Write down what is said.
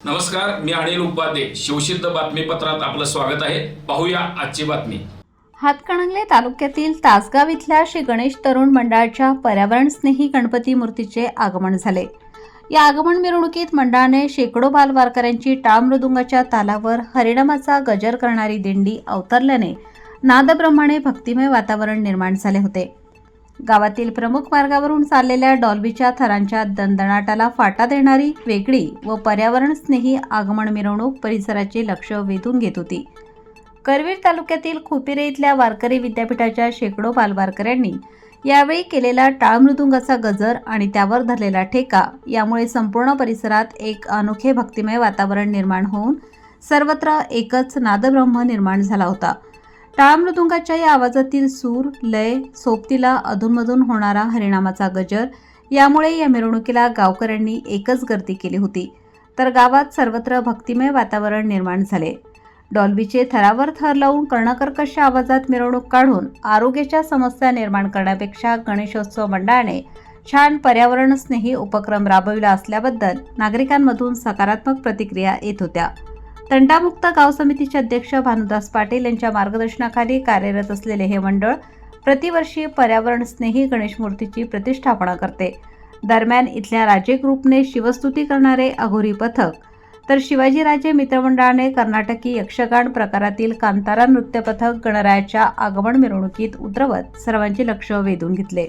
नमस्कार मी अनिल उपाध्ये. शिवसिद्ध बातमीपत्रात आपलं स्वागत आहे. पाहूया आजची बातमी. हातकणंगले तालुक्यातील तासगाव इथल्या श्री गणेश तरुण मंडळाच्या पर्यावरणस्नेही गणपती मूर्तीचे आगमन झाले. या आगमन मिरवणुकीत मंडळाने शेकडो बाल वारकऱ्यांची तालावर हरिणामाचा गजर करणारी दिंडी अवतरल्याने नादप्रमाणे भक्तिमय वातावरण निर्माण झाले होते. गावातील प्रमुख मार्गावरून चाललेल्या डॉल्बीच्या थरांच्या दणदणाटाला फाटा देणारी वेगळी व पर्यावरणस्नेही आगमन मिरवणूक परिसराचे लक्ष वेधून घेत होती. करवीर तालुक्यातील खुपिरे इथल्या वारकरी विद्यापीठाच्या शेकडो बालवारकऱ्यांनी यावेळी केलेला टाळमृदुंगाचा गजर आणि त्यावर धरलेला ठेका यामुळे संपूर्ण परिसरात एक अनोखे भक्तिमय वातावरण निर्माण होऊन सर्वत्र एकच नादब्रह्म निर्माण झाला होता. टाळमृदुंगाच्या या आवाजातील सूर लय सोबतीला अधूनमधून होणारा हरिणामाचा गजर यामुळे या मिरवणुकीला गावकऱ्यांनी एकच गर्दी केली होती. तर गावात सर्वत्र भक्तिमय वातावरण निर्माण झाले. डॉल्बीचे थरावर थर लावून कर्णकर्कश आवाजात मिरवणूक काढून आरोग्याच्या समस्या निर्माण करण्यापेक्षा गणेशोत्सव मंडळाने छान पर्यावरणस्नेही उपक्रम राबविला असल्याबद्दल नागरिकांमधून सकारात्मक प्रतिक्रिया येत होत्या. तंटामुक्त गाव समितीचे अध्यक्ष भानुदास पाटील यांच्या मार्गदर्शनाखाली कार्यरत असलेले हे मंडळ प्रतिवर्षी पर्यावरणस्नेही गणेश मूर्तीची प्रतिष्ठापना करते. दरम्यान इथल्या राजे ग्रुपने शिवस्तुती करणारे अघोरी पथक तर शिवाजीराजे मित्रमंडळाने कर्नाटकी यक्षगान प्रकारातील कांतारा नृत्य पथक गणरायाच्या आगमन मिरवणुकीत उतरवत सर्वांचे लक्ष वेधून घेतले.